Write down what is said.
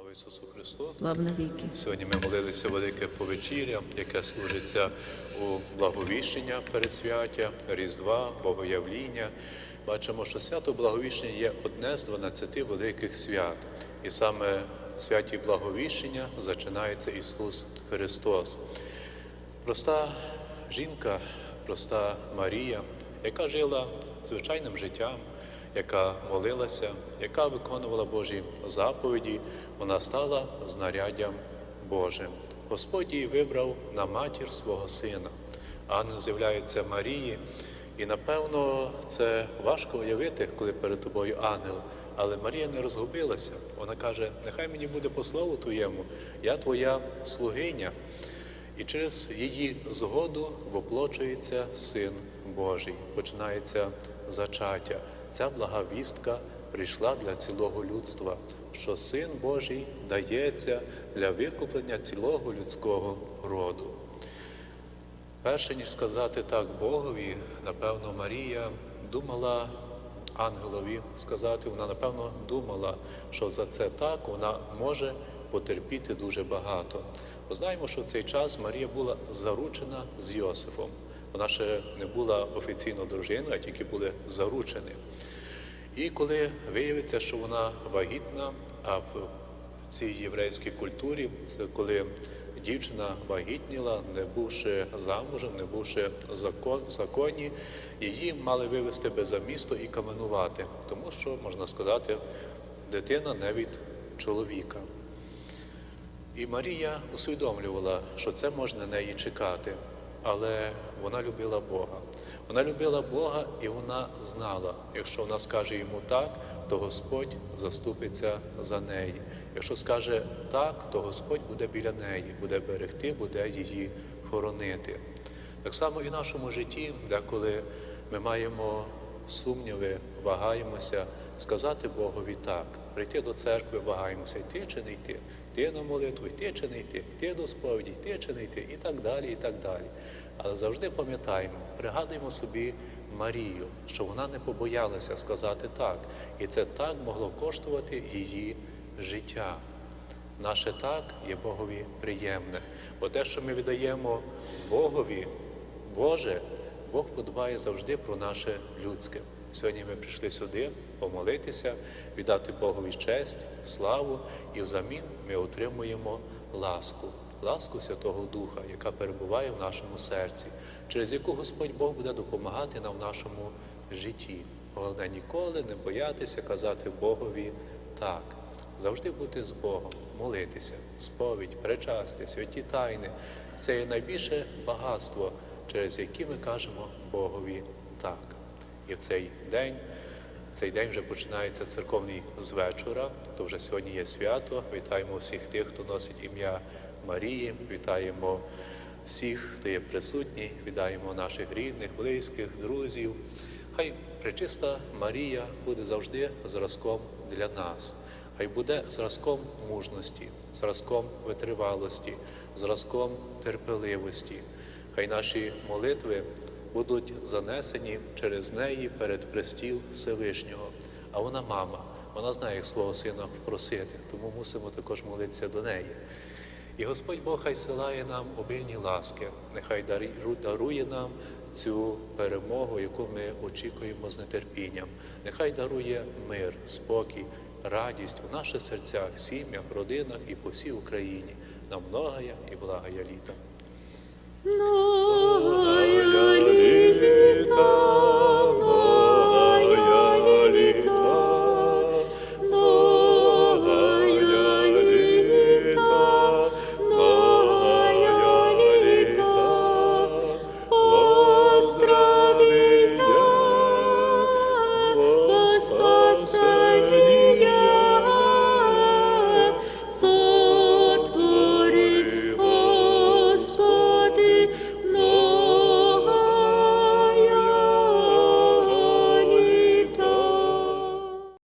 Слава Ісусу Христу! Слава навіки. Сьогодні ми молилися велике повечіря, яке служиться у благовіщення передсвяття, Різдва, Богоявління. Бачимо, що свято Благовіщення є одне з 12 великих свят. І саме в святі Благовіщення зачинається Ісус Христос. Проста жінка, проста Марія, яка жила звичайним життям, яка молилася, яка виконувала Божі заповіді, вона стала знаряддям Божим. Господь її вибрав на матір свого сина. Ангел з'являється Марії, і напевно це важко уявити, коли перед тобою ангел. Але Марія не розгубилася. Вона каже: нехай мені буде по слову твоєму, я твоя слугиня. І через її згоду воплочується Син Божий, починається зачаття. Ця блага вістка прийшла для цілого людства, що Син Божий дається для викуплення цілого людського роду. Перше ніж сказати так Богові, напевно, Марія думала ангелові сказати, вона напевно думала, що за це так вона може потерпіти дуже багато. Бо знаємо, що в цей час Марія була заручена з Йосифом. Вона ще не була офіційно дружиною, а тільки були заручені. І коли виявиться, що вона вагітна, а в цій єврейській культурі це коли дівчина вагітніла, не бувши замужем, не бувши закон, законі, її мали вивезти би за місто і каменувати, тому що, можна сказати, дитина не від чоловіка. І Марія усвідомлювала, що це можна неї чекати, але вона любила Бога. Вона любила Бога і вона знала, якщо вона скаже йому так, то Господь заступиться за неї. Якщо скаже так, то Господь буде біля неї, буде берегти, буде її хоронити. Так само і в нашому житті, деколи ми маємо сумніви, вагаємося сказати Богові так, прийти до церкви, вагаємося, йти чи не йти, йти на молитву, йти чи не йти, йти до сповіді, йти чи не йти, і так далі, і так далі. Але завжди пам'ятаємо, пригадуємо собі Марію, що вона не побоялася сказати так, і це так могло коштувати її життя. Наше так є Богові приємне. Бо те, що ми віддаємо Богові, Боже, Бог подбає завжди про наше людське. Сьогодні ми прийшли сюди помолитися, віддати Богові честь, славу, і взамін ми отримуємо ласку, ласку Святого Духа, яка перебуває в нашому серці, через яку Господь Бог буде допомагати нам в нашому житті. Головне ніколи не боятися казати Богові так. Завжди бути з Богом, молитися, сповідь, причастя, святі тайни це є найбільше багатство, через яке ми кажемо Богові так. І цей день, цей день вже починається церковний з вечора, то вже сьогодні є свято. Вітаємо всіх тих, хто носить ім'я Марії, вітаємо всіх, хто є присутній, вітаємо наших рідних, близьких, друзів. Хай пречиста Марія буде завжди зразком для нас. Хай буде зразком мужності, зразком витривалості, зразком терпеливості. Хай наші молитви будуть занесені через неї перед престіл Всевишнього. А вона мама, вона знає, як свого сина впросити, тому мусимо також молитися до неї. І Господь Бог хай силає нам обильні ласки, нехай дарує нам цю перемогу, яку ми очікуємо з нетерпінням. Нехай дарує мир, спокій, радість у наших серцях, сім'ях, родинах і по всій Україні. Нам многая і благая літа.